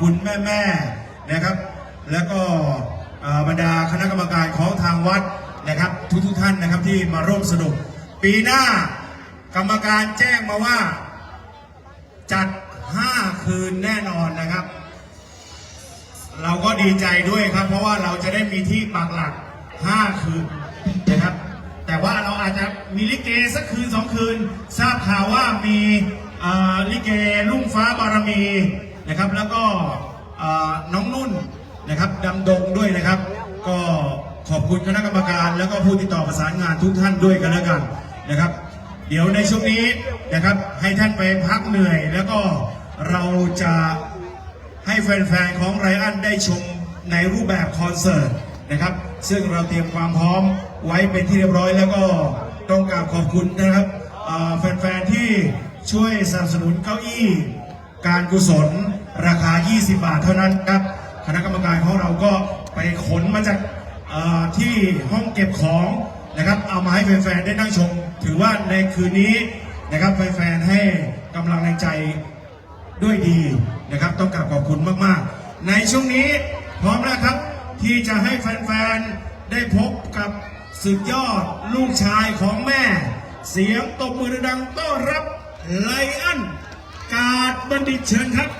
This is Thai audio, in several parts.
คุณแม่แม่นะครับ แล้วก็บรรดาคณะกรรมการของทางวัดนะครับ ทุกทุกท่านนะครับที่มาร่วมสนุก ปีหน้ากรรมการแจ้งมาว่า จัด 5 คืนแน่นอนนะครับ เราก็ดีใจด้วยครับ เพราะว่าเราจะได้มีที่ปักหลัก 5 คืนนะครับ แต่ว่าเราอาจจะมีลิเกสักคืนสองคืน ทราบข่าวว่ามีลิเกลุ่งฟ้าบารมี นะครับ แล้วก็น้องนุ่นนะครับดำดงด้วยนะครับ ก็ขอบคุณคณะกรรมการ แล้วก็ผู้ติดต่อประสานงานทุกท่านด้วยกันแล้วกันนะครับ เดี๋ยวในช่วงนี้นะครับให้ท่านไปพักเหนื่อย แล้วก็เราจะให้แฟนๆของไรอันได้ชมในรูปแบบคอนเสิร์ตนะครับ ซึ่งเราเตรียมความพร้อมไว้เป็นที่เรียบร้อยแล้วก็ต้องกราบขอบคุณนะครับแฟนๆที่ช่วยสนับสนุนเก้าอี้ การกุศล ราคา 20 บาทเท่านั้นครับคณะกรรมการของเราก็ไปขนมาจากที่ห้องเก็บของนะครับเอามาให้แฟนๆได้นั่งชม ถือว่าในคืนนี้นะครับแฟนๆให้กำลังใจด้วยดีนะครับต้องกราบขอบคุณมากๆ ในช่วงนี้พร้อมแล้วครับ ที่จะให้แฟนๆได้พบกับสุดยอดลูกชายของแม่ เสียงตบมือดังต้อนรับไลอันกาดบัณฑิตเชิญครับ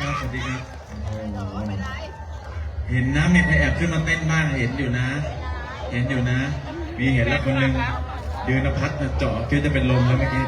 คนนะครับสวัสดีครับ สวัสดีครับเห็นนะมีใครแอบขึ้นมาเต้นบ้างเห็นอยู่นะ เห็นอยู่นะ มีเห็นแล้วคนหนึ่งยืนเอาพัดมาเจาะคิดจะเป็นลมแล้วเมื่อกี้